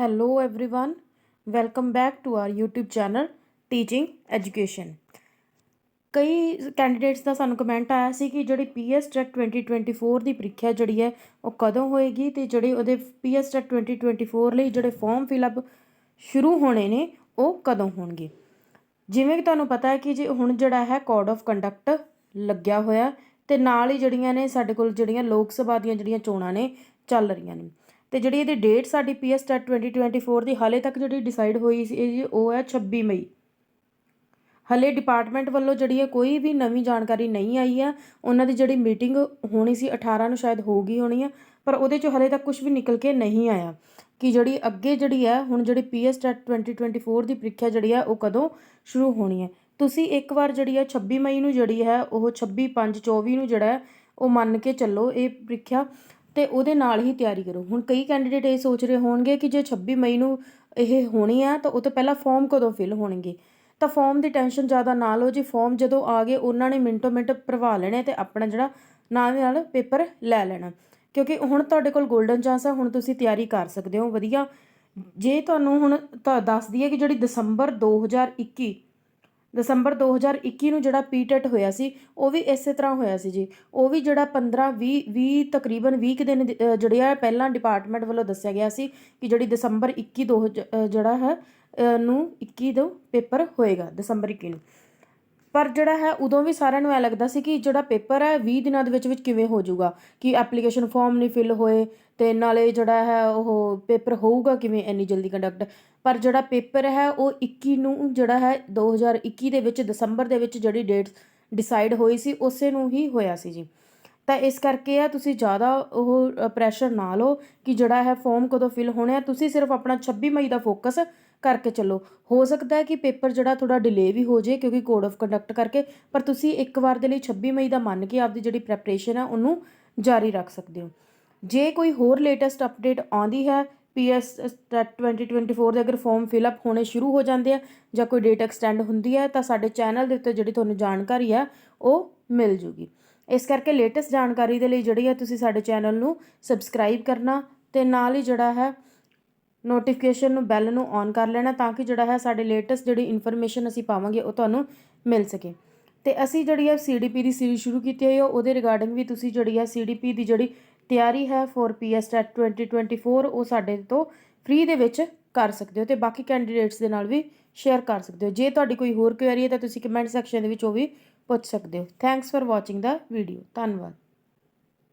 Hello everyone, welcome back to our YouTube channel Teaching Education. ਕਈ candidates ਦਾ ਸਾਨੂੰ comment ਆਇਆ ਸੀ ਕਿ ਜਿਹੜੀ ਪੀਐਸ ਟੈਟ 2024 ਦੀ ਪ੍ਰੀਖਿਆ ਜਿਹੜੀ ਹੈ ਉਹ ਕਦੋਂ ਹੋਏਗੀ ਤੇ ਜਿਹੜੇ ਉਹਦੇ ਪੀਐਸ ਟੈਟ 2024 ਲਈ ਜਿਹੜੇ ਫਾਰਮ ਫਿਲਅਪ ਸ਼ੁਰੂ ਹੋਣੇ ਨੇ ਉਹ ਕਦੋਂ ਹੋਣਗੇ? ਜਿਵੇਂ ਕਿ ਤੁਹਾਨੂੰ ਪਤਾ ਹੈ ਕਿ ਜੇ ਹੁਣ ਜਿਹੜਾ ਹੈ ਕੋਡ ਆਫ ਕੰਡਕਟ ਲੱਗਿਆ ਹੋਇਆ ਤੇ ਨਾਲ ਹੀ ਜਿਹੜੀਆਂ ਨੇ ਸਾਡੇ ਕੋਲ ਜਿਹੜੀਆਂ ਲੋਕ ਸਭਾ ਦੀਆਂ ਜਿਹੜੀਆਂ ਚੋਣਾਂ ਨੇ ਚੱਲ ਰਹੀਆਂ ਨੇ। ਤੇ ਜਿਹੜੀ ਇਹਦੀ ਡੇਟ ਸਾਡੀ ਪੀਐਸ ਟੈਟ 2024 ਦੀ ਹਾਲੇ ਤੱਕ ਜਿਹੜੀ ਡਿਸਾਈਡ ਹੋਈ ਸੀ ਇਹ ਜੀ, ਉਹ ਹੈ 26 ਮਈ। ਹਲੇ ਡਿਪਾਰਟਮੈਂਟ ਵੱਲੋਂ ਜਿਹੜੀ ਹੈ ਕੋਈ ਵੀ ਨਵੀਂ ਜਾਣਕਾਰੀ ਨਹੀਂ ਆਈ ਹੈ। ਉਹਨਾਂ ਦੀ ਜਿਹੜੀ ਮੀਟਿੰਗ ਹੋਣੀ ਸੀ 18 ਨੂੰ ਸ਼ਾਇਦ ਹੋਊਗੀ ਹੋਣੀ ਹੈ, ਪਰ ਉਹਦੇ 'ਚੋਂ ਹਲੇ ਤੱਕ ਕੁਝ ਵੀ ਨਿਕਲ ਕੇ ਨਹੀਂ ਆਇਆ। ਕਿ ਜਿਹੜੀ ਅੱਗੇ ਜਿਹੜੀ ਹੈ, ਹੁਣ ਜਿਹੜੀ ਪੀਐਸ ਟੈਟ 2024 ਦੀ ਪ੍ਰੀਖਿਆ ਜਿਹੜੀ ਹੈ, ਉਹ ਕਦੋਂ ਸ਼ੁਰੂ ਹੋਣੀ ਹੈ? ਤੁਸੀਂ ਇੱਕ ਵਾਰ ਜਿਹੜੀ ਹੈ 26 ਮਈ ਨੂੰ ਜਿਹੜੀ ਹੈ, ਉਹ 26 5 24 ਨੂੰ ਜਿਹੜਾ ਹੈ, ਉਹ ਮੰਨ ਕੇ ਚੱਲੋ ਇਹ ਪ੍ਰੀਖਿਆ। ਤੇ ਉਹਦੇ ਨਾਲ ਹੀ ਤਿਆਰੀ ਕਰੋ। ਹੁਣ ਕਈ ਕੈਂਡੀਡੇਟ ਇਹ ਸੋਚ ਰਹੇ ਹੋਣਗੇ ਕਿ ਜੇ 26 ਮਈ ਨੂੰ ਇਹ ਹੋਣੀ ਆ, ਤਾਂ ਉਹ ਤੋਂ ਪਹਿਲਾਂ ਫਾਰਮ ਕਦੋਂ ਫਿਲ ਹੋਣਗੇ? ਤਾਂ ਫਾਰਮ ਦੀ ਟੈਨਸ਼ਨ ਜ਼ਿਆਦਾ ਨਾ ਲਓ ਜੀ। ਫਾਰਮ ਜਦੋਂ ਆ ਗਏ, ਉਹਨਾਂ ਨੇ ਮਿੰਟੋ ਮਿੰਟ ਭਰਵਾ ਲੈਣੇ ਤੇ ਆਪਣਾ ਜਿਹੜਾ ਨਾਲ ਦੇ ਨਾਲ ਪੇਪਰ ਲੈ ਲੈਣਾ। ਕਿਉਂਕਿ ਹੁਣ ਤੁਹਾਡੇ ਕੋਲ 골ਡਨ ਚਾਂਸ ਆ, ਹੁਣ ਤੁਸੀਂ ਤਿਆਰੀ ਕਰ ਸਕਦੇ ਹੋ। ਵਧੀਆ। ਜੇ ਤੁਹਾਨੂੰ ਹੁਣ ਤਾਂ, ਦੱਸ ਦਈਏ ਕਿ ਜਿਹੜੀ ਦਸੰਬਰ 2021 ਦਸੰਬਰ 2021 ਨੂੰ ਜਿਹੜਾ ਪੀਟੈਟ ਹੋਇਆ ਸੀ, ਉਹ ਵੀ ਇਸੇ ਤਰ੍ਹਾਂ ਹੋਇਆ ਸੀ ਜੀ। ਉਹ ਵੀ ਜਿਹੜਾ 15 20 20 ਤਕਰੀਬਨ 20 ਕੁ ਦਿਨ ਜਿਹੜੇ ਆ ਪਹਿਲਾਂ ਡਿਪਾਰਟਮੈਂਟ ਵੱਲੋਂ ਦੱਸਿਆ ਗਿਆ ਸੀ ਕਿ ਜਿਹੜੀ ਦਸੰਬਰ 21 ਦੋ ਜ- ਜਿਹੜਾ ਹੈ ਨੂੰ 21 ਤੋਂ ਪੇਪਰ ਹੋਏਗਾ, ਦਸੰਬਰ 21 ਨੂੰ। ਪਰ ਜਿਹੜਾ ਹੈ ਉਦੋਂ ਵੀ ਸਾਰਿਆਂ ਨੂੰ ਐ ਲੱਗਦਾ ਸੀ ਕਿ ਜਿਹੜਾ ਪੇਪਰ ਹੈ 20 ਦਿਨਾਂ ਦੇ ਵਿੱਚ ਵਿੱਚ ਕਿਵੇਂ ਹੋ ਜਾਊਗਾ, ਕਿ ਐਪਲੀਕੇਸ਼ਨ ਫਾਰਮ ਨਹੀਂ ਫਿਲ ਹੋਏ ਤੇ ਨਾਲੇ ਜਿਹੜਾ ਹੈ ਉਹ ਪੇਪਰ ਹੋਊਗਾ ਕਿਵੇਂ ਇੰਨੀ ਜਲਦੀ ਕੰਡਕਟ ਪਰ ਜਿਹੜਾ ਪੇਪਰ ਹੈ ਉਹ 21 ਨੂੰ ਜਿਹੜਾ ਹੈ 2021 ਦੇ ਵਿੱਚ ਦਸੰਬਰ ਦੇ ਵਿੱਚ ਜਿਹੜੀ ਡੇਟ ਡਿਸਾਈਡ ਹੋਈ ਸੀ, ਉਸੇ ਨੂੰ ਹੀ ਹੋਇਆ ਸੀ ਜੀ। ਤਾਂ ਇਸ ਕਰਕੇ ਆ ਤੁਸੀਂ ਜ਼ਿਆਦਾ ਉਹ ਪ੍ਰੈਸ਼ਰ ਨਾ ਲਓ ਕਿ ਜਿਹੜਾ ਹੈ ਫਾਰਮ ਕਦੋਂ ਫਿਲ ਹੋਣਾ ਹੈ। ਤੁਸੀਂ ਸਿਰਫ ਆਪਣਾ 26 ਮਈ ਦਾ ਫੋਕਸ ਕਰਕੇ ਚੱਲੋ। ਹੋ ਸਕਦਾ ਹੈ ਕਿ ਪੇਪਰ ਜਿਹੜਾ ਥੋੜਾ ਡਿਲੇ ਵੀ ਹੋ ਜੇ ਕਿਉਂਕਿ ਕੋਡ ਆਫ ਕੰਡਕਟ ਕਰਕੇ, ਪਰ ਤੁਸੀਂ ਇੱਕ ਵਾਰ ਦੇ ਲਈ 26 ਮਈ ਦਾ ਮੰਨ ਕੇ ਆਪਦੀ ਜਿਹੜੀ ਪ੍ਰੈਪਰੇਸ਼ਨ ਹੈ ਉਹਨੂੰ ਜਾਰੀ ਰੱਖ ਸਕਦੇ ਹੋ। ਜੇ ਕੋਈ ਹੋਰ ਲੇਟੈਸਟ ਅਪਡੇਟ ਆਉਂਦੀ ਹੈ ਪੀਐਸ 2024 ਦੇ ਅਗਰ ਫਾਰਮ ਫਿਲ ਅਪ ਹੋਣੇ ਸ਼ੁਰੂ ਹੋ ਜਾਂਦੇ ਆ ਜਾਂ ਕੋਈ ਡੇਟ ਐਕਸਟੈਂਡ ਹੁੰਦੀ ਹੈ, ਤਾਂ ਸਾਡੇ ਚੈਨਲ ਦੇ ਉੱਤੇ ਜਿਹੜੀ ਤੁਹਾਨੂੰ ਜਾਣਕਾਰੀ ਹੈ ਉਹ ਮਿਲ ਜੂਗੀ। ਇਸ ਕਰਕੇ ਲੇਟੈਸਟ ਜਾਣਕਾਰੀ ਦੇ ਲਈ ਜਿਹੜੀ ਹੈ ਤੁਸੀਂ ਸਾਡੇ ਚੈਨਲ ਨੂੰ ਸਬਸਕ੍ਰਾਈਬ ਕਰਨਾ ਤੇ ਨਾਲ ਹੀ ਜਿਹੜਾ ਹੈ ਨੋਟੀਫਿਕੇਸ਼ਨ ਨੂੰ ਬੈਲ ਨੂੰ ਔਨ ਕਰ ਲੈਣਾ ਤਾਂ ਕਿ ਜਿਹੜਾ ਹੈ ਸਾਡੇ ਲੇਟੈਸਟ ਜਿਹੜੀ ਇਨਫੋਰਮੇਸ਼ਨ ਅਸੀਂ ਪਾਵਾਂਗੇ, ਉਹ ਤੁਹਾਨੂੰ ਮਿਲ ਸਕੇ। ਤੇ ਅਸੀਂ ਜਿਹੜੀ ਹੈ ਸੀਡੀਪੀ ਦੀ ਸੀਰੀਜ਼ ਸ਼ੁਰੂ ਕੀਤੀ ਹੋਈ ਹੈ, ਉਹਦੇ ਰਿਗਾਰਡਿੰਗ ਵੀ ਤੁਸੀਂ ਜਿਹੜੀ ਹੈ ਸੀਡੀਪੀ ਦੀ ਜਿਹੜੀ ਤਿਆਰੀ ਹੈ ਫॉर ਪੀਐਸ ਟੈਟ 2024 ਉਹ ਸਾਡੇ ਤੋਂ ਫ੍ਰੀ ਦੇ ਵਿੱਚ ਕਰ ਸਕਦੇ ਹੋ ਤੇ ਬਾਕੀ ਕੈਂਡੀਡੇਟਸ ਦੇ ਨਾਲ ਵੀ ਸ਼ੇਅਰ ਕਰ ਸਕਦੇ ਹੋ। ਜੇ ਤੁਹਾਡੀ ਕੋਈ ਹੋਰ ਕੁਐਰੀ ਹੈ ਤਾਂ ਤੁਸੀਂ ਕਮੈਂਟ ਸੈਕਸ਼ਨ ਦੇ ਵਿੱਚ ਉਹ ਵੀ ਪੁੱਛ ਸਕਦੇ ਹੋ। ਥੈਂਕਸ ਫॉर ਵਾਚਿੰਗ ਦਾ ਵੀਡੀਓ ਧੰਨਵਾਦ।